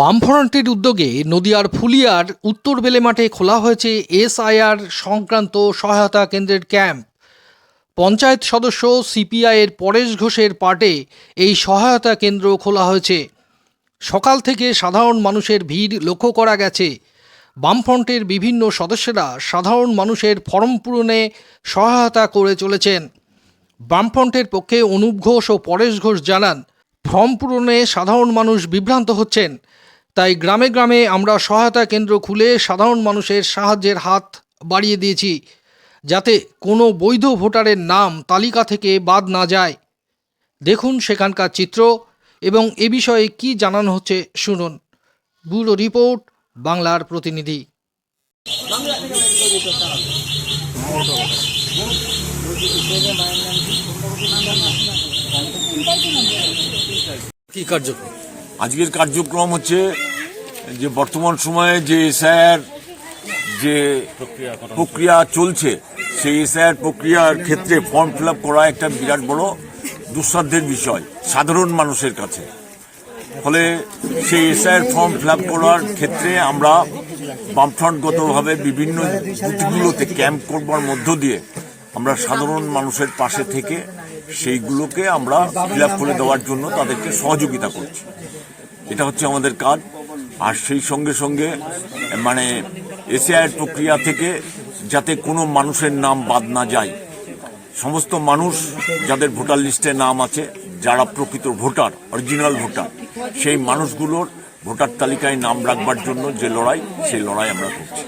বামফ্রন্টের উদ্যোগে নদিয়ার ফুলিয়ার উত্তর বেলে মাঠে খোলা হয়েছে এসআইআর সংক্রান্ত সহায়তা কেন্দ্রের ক্যাম্প। পঞ্চায়েত সদস্য সিপিআইয়ের পরেশ ঘোষের পার্টে এই সহায়তা কেন্দ্র খোলা হয়েছে। সকাল থেকে সাধারণ মানুষের ভিড় লক্ষ্য করা গেছে। বামফ্রন্টের বিভিন্ন সদস্যরা সাধারণ মানুষের ফর্ম পূরণে সহায়তা করে চলেছেন। বামফ্রন্টের পক্ষে অনুপ ঘোষ ও পরেশ ঘোষ জানান, ফর্ম পূরণে সাধারণ মানুষ বিভ্রান্ত হচ্ছেন। তাই গ্রামে গ্রামে আমরা সহায়তা কেন্দ্র খুলে সাধারণ মানুষের সাহায্যের হাত বাড়িয়ে দিয়েছি যাতে কোনো বৈধ ভোটারের নাম তালিকা থেকে বাদ না যায়। দেখুন সেখানকার চিত্র এবং এ বিষয়ে কি জানানো হচ্ছে শুনুন। ব্যুরো রিপোর্ট বাংলার প্রতিনিধি। কি কার্যক্রম? আজকের কার্যক্রম হচ্ছে যে বর্তমান সময়ে যে এসআইআর যে প্রক্রিয়া চলছে, সেই এসআইআর প্রক্রিয়ার ক্ষেত্রে ফর্ম ফিল করা একটা বিরাট বড় দুঃসাধ্যের বিষয়, সাধারণ মানুষের কাছে। ফলে সেই এসআইআর ফর্ম ফিল করার ক্ষেত্রে আমরা বামফ্রন্টগতভাবে বিভিন্ন বুথগুলোতে ক্যাম্প করবার মধ্য দিয়ে আমরা সাধারণ মানুষের পাশে থেকে সেইগুলোকে আমরা ফিল করে দেওয়ার জন্য তাদেরকে সহযোগিতা করছি। এটা হচ্ছে আমাদের কাজ। আর সেই সঙ্গে সঙ্গে মানে এসিআইয়ের প্রক্রিয়া থেকে যাতে কোনো মানুষের নাম বাদ না যায়। সমস্ত মানুষ যাদের ভোটার লিস্টে নাম আছে, যারা প্রকৃত ভোটার, অরিজিনাল ভোটার, সেই মানুষগুলোর ভোটার তালিকায় নাম রাখবার জন্য যে লড়াই, সেই লড়াই আমরা করছি।